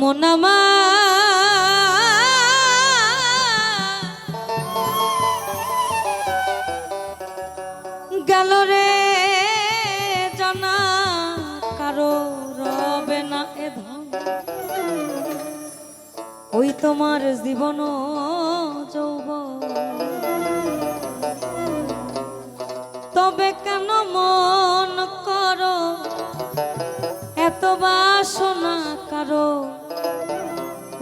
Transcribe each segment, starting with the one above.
মোনামা গেল রে জানা কারও রবে না এ ধন ওই তোমার জীবন যৌব তবে কেন মন করো? এত বাসনা কারও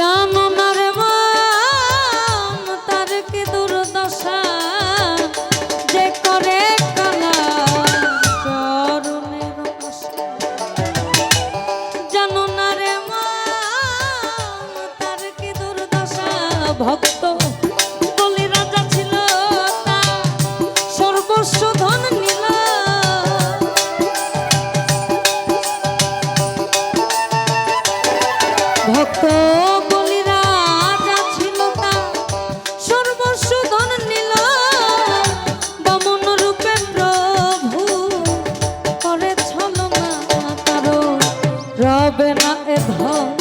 estamos. যাবে না এ ধর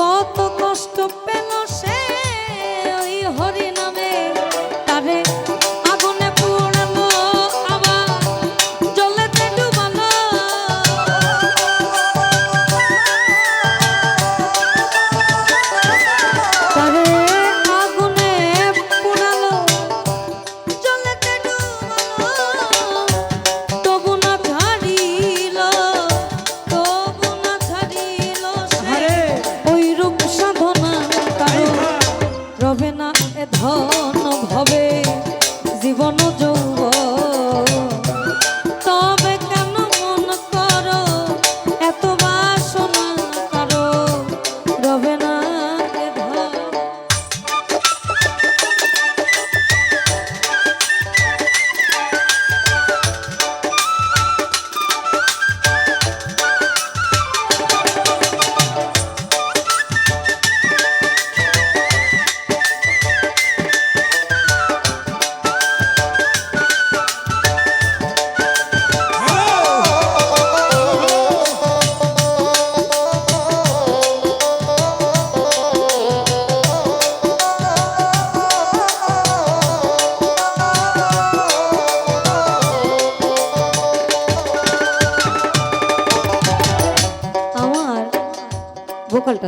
কত কষ্ট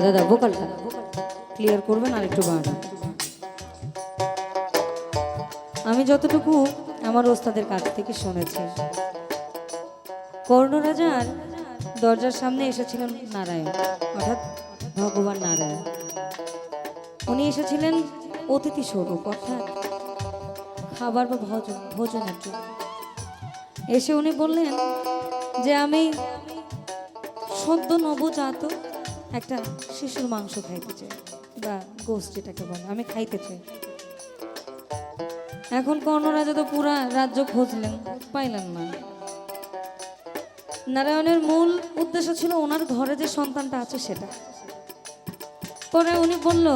দাদা ভোকালটা ক্লিয়ার করবেন আর একটু বাড়ান। আমি যতটুকু আমার ওস্তাদের কাছ থেকে শুনেছি। কর্ণরাজার দরজার সামনে এসেছিলেন নারায়ণ, অর্থাৎ ভগবান নারায়ণ। উনি এসেছিলেন অতিথি স্বরূপ অর্থাৎ খাবার বা ভোজন, ভোজনের জন্য। এসে উনি বললেন যে, আমি সদ্য নবজাত একটা শিশুর মাংস খাইতে চাই, বা গোস্ত যেটাকে বলে, আমি খাইতে চাই। এখন কর্ণরাজা তো পুরা রাজ্য খুঁজলেন, পাইলেন না। নারায়ণের মূল উদ্দেশ্য ছিল ওনার ঘরে যে সন্তানটা আছে সেটা। পরে উনি বলল,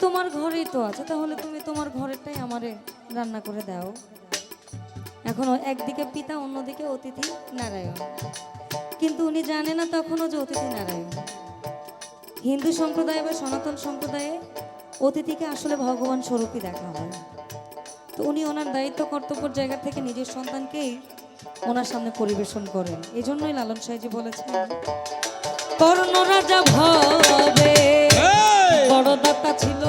তোমার ঘরেই তো আছে, তাহলে তুমি তোমার ঘরেরটাই আমারে রান্না করে দাও। এখন একদিকে পিতা, অন্যদিকে অতিথি নারায়ণ। কিন্তু উনি জানে না তখনও যে অতিথি নারায়ণ। হিন্দু সম্প্রদায় বা সনাতন সম্প্রদায়ে অতিথিকে আসলে ভগবান স্বরূপই দেখা হয়। তো উনি ওনার দায়িত্ব কর্তব্যের জায়গা থেকে নিজের সন্তানকেই ওনার সামনে পরিবেশন করেন। এই জন্যই লালন সাহেজি বলেছেন কর্ণ রাজা ভবে বড় দাতা ছিল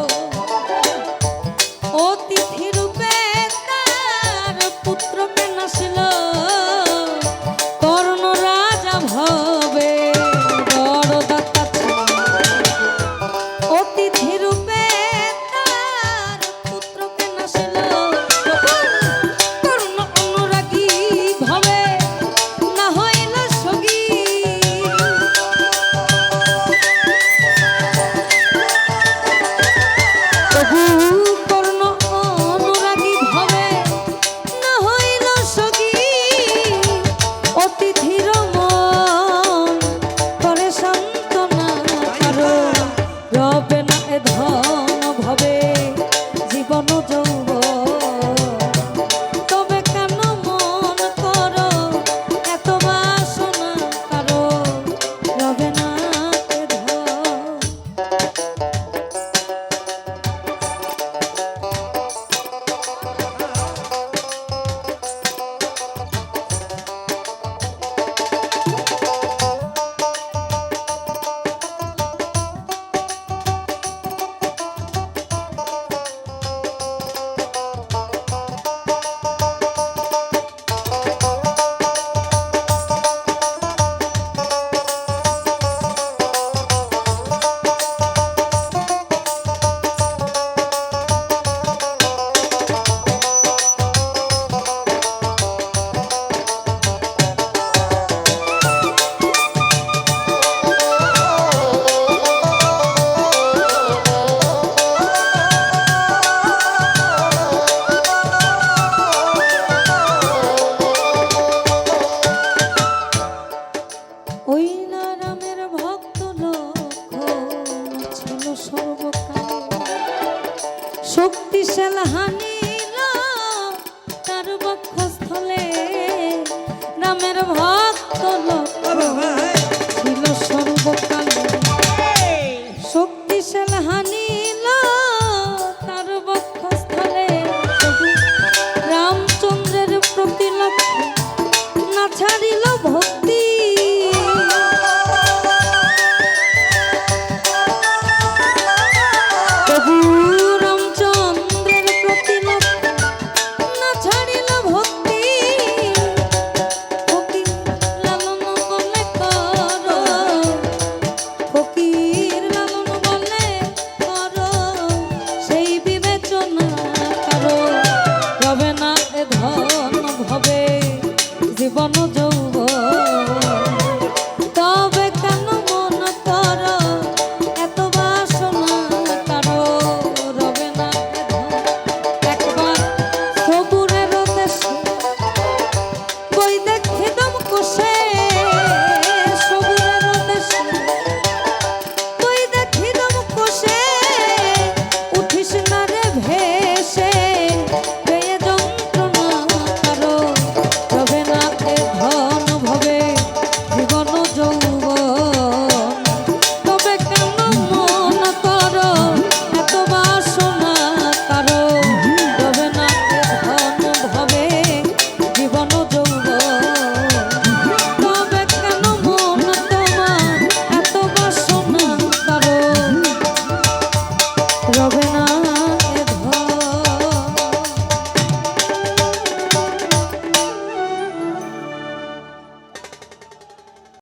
শক্তিশাল হানিল